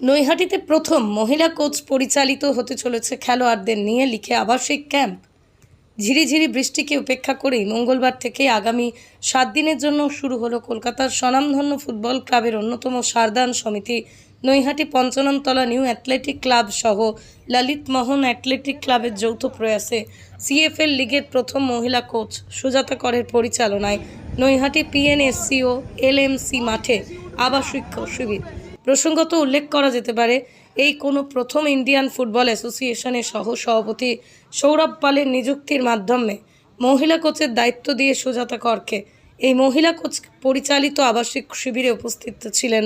নৈহাটিতে প্রথম মহিলা কোচ পরিচালিত হতে চলেছে খেলোয়াড়দের নিয়ে লিখে আবাসিক ক্যাম্প। ঝিরিঝিরি বৃষ্টিকে উপেক্ষা করেই মঙ্গলবার থেকে আগামী সাত দিনের জন্য শুরু হলো কলকাতার স্বনামধন্য ফুটবল ক্লাবের অন্যতম সারদান সমিতি। Naihati Panchanantala new athletic club সহ ললিত মোহন অ্যাথলেটিক ক্লাবের যৌথ প্রয়াসে সিএফএল লিগের প্রথম মহিলা কোচ সুজাতা করের পরিচালনায় নৈহাটি পিএনএসসি ও এলএমসি মাঠে আবাসিক শিবির। প্রসঙ্গত উল্লেখ করা যেতে পারে, এই কোনো প্রথম ইন্ডিয়ান ফুটবল অ্যাসোসিয়েশনের সহ সভাপতি সৌরভ পালের নিযুক্তির মাধ্যমে মহিলা কোচের দায়িত্ব দিয়ে সুজাতা করকে এই মহিলা কোচ পরিচালিত আবাসিক শিবিরে উপস্থিত ছিলেন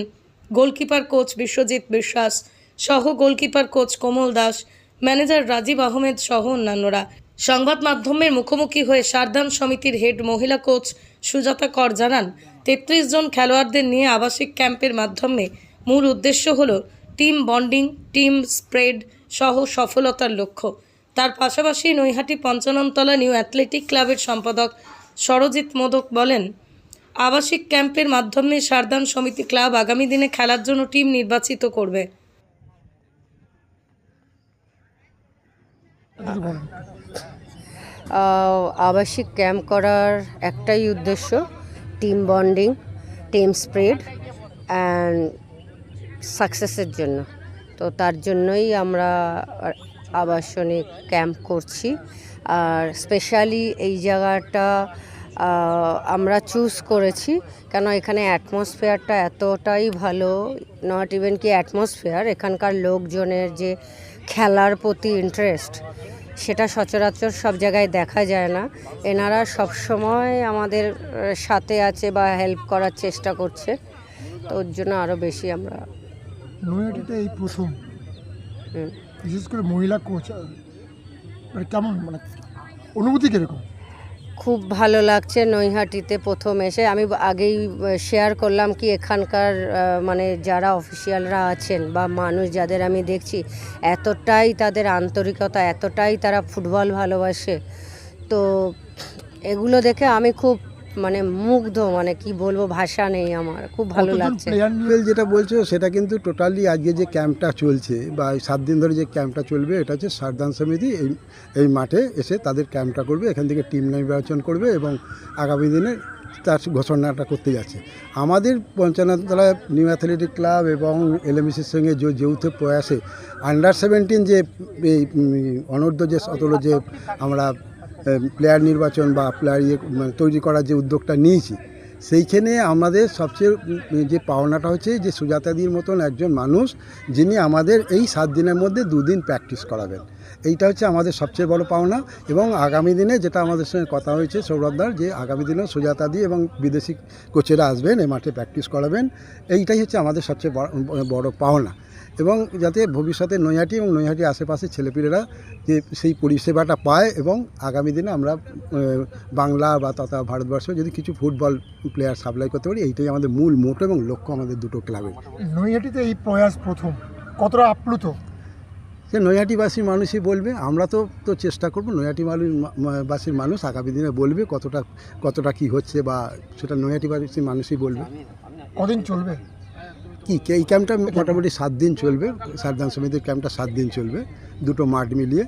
গোলকিপার কোচ বিশ্বজিৎ বিশ্বাস সহ goalkeeper coach Komal Das, manager Rajib Ahmed সহ অন্যান্যরা। সংবাদ মাধ্যমের মুখোমুখি হয়ে সারদান সমিতির হেড মহিলা কোচ সুজাতা কর জানান, তেত্রিশ জন খেলোয়াড়দের নিয়ে আবাসিক ক্যাম্পের মাধ্যমে মূল উদ্দেশ্য হল টিম বন্ডিং, টিম স্প্রেড সহ সফলতার লক্ষ্য। তার পাশাপাশি নৈহাটি পঞ্চাননতলা নিউ অ্যাথলেটিক ক্লাবের সম্পাদক সরজিৎ মোদক বলেন, আবাসিক ক্যাম্পের মাধ্যমে সারদান সমিতি ক্লাব আগামী দিনে খেলার জন্য টিম নির্বাচিত করবে। আবাসিক ক্যাম্প করার একটাই উদ্দেশ্য, team bonding, team spread and সাকসেসের জন্য। তো তার জন্যই আমরা আবাসনিক ক্যাম্প করছি। আর স্পেশালি এই জায়গাটা আমরা চুজ করেছি। কেন এখানে অ্যাটমসফিয়ারটা এতটাই ভালো নট ইভেন কি অ্যাটমসফিয়ার এখানকার লোকজনের যে খেলার প্রতি ইন্টারেস্ট সেটা সচরাচর সব জায়গায় দেখা যায় না। এনারা সব সময় আমাদের সাথে আছে বা হেল্প করার চেষ্টা করছে। তো ওর জন্য আরও বেশি আমরা নৈহাটিতে এই প্রথম। বিশেষ করে মহিলা কোচ মানে কেমন মানে অনুভূতি কীরকম? খুব ভালো লাগছে নৈহাটিতে প্রথম এসে। আমি আগেই শেয়ার করলাম কি এখানকার মানে যারা অফিসিয়ালরা আছেন বা মানুষ যাদের আমি দেখছি এতটাই তাদের আন্তরিকতা এতটাই তারা ফুটবল ভালোবাসে। তো এগুলো দেখে আমি খুব মানে মুগ্ধ মানে কি বলব ভাষা নেই আমার খুব ভালো লাগছে। প্লেয়ার যেটা বলছো সেটা কিন্তু টোটালি আজকে যে ক্যাম্পটা চলছে বা এই সাত দিন ধরে যে ক্যাম্পটা চলবে এটা হচ্ছে সারদান সমিতি এই এই মাঠে এসে তাদের ক্যাম্পটা করবে এখান থেকে টিম নির্বাচন করবে এবং আগামী দিনে তার ঘোষণাটা করতে যাচ্ছে। আমাদের পঞ্চানতলা নিউ অ্যাথলেটিক ক্লাব এবং এলএমসির সঙ্গে যে যৌথ প্রয়াসে আন্ডার সেভেন্টিন যে এই অনূর্ধ্ব যে অতল যে আমরা প্লেয়ার নির্বাচন বা প্লেয়ার ইয়ে মানে তৈরি করার যে উদ্যোগটা নিয়েছি, সেইখানে আমাদের সবচেয়ে যে পাওনাটা হচ্ছে যে সুজাতাদির মতন একজন মানুষ যিনি আমাদের এই সাত দিনের মধ্যে দুদিন প্র্যাকটিস করাবেন। এইটা হচ্ছে আমাদের সবচেয়ে বড় পাওনা এবং আগামী দিনে যেটা আমাদের সঙ্গে কথা হয়েছে সৌরভদার যে আগামী দিনে সুজাতাদি এবং বিদেশি কোচেরা আসবেন এ মাঠে প্র্যাকটিস করাবেন, এইটাই হচ্ছে আমাদের সবচেয়ে বড় বড় পাওনা। এবং যাতে ভবিষ্যতে নৈহাটি এবং নৈহাটির আশেপাশের ছেলেপিলেরা যে সেই পরিষেবাটা পায় এবং আগামী দিনে আমরা বাংলা বা তথা ভারতবর্ষ যদি কিছু ফুটবল প্লেয়ার সাপ্লাই করতে পারি এইটাই আমাদের মূল মোটো এবং লক্ষ্য আমাদের দুটো ক্লাবের নৈহাটিতে এই প্রয়াস প্রথম কতটা আপ্লুত? সে নৈহাটিবাসীর মানুষই বলবে আমরা তো তো চেষ্টা করব নৈহাটি বাসীর মানুষ আগামী দিনে বলবে কতটা কতটা কি হচ্ছে বা সেটা নৈহাটিবাসীর মানুষই বলবে। কদিন চলবে? কে- এই ক্যাম্পটা মোটামুটি সাত দিন চলবে সারদান সমিতির ক্যাম্পটা সাত দিন চলবে, দুটো মাঠ মিলিয়ে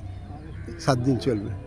সাত দিন চলবে।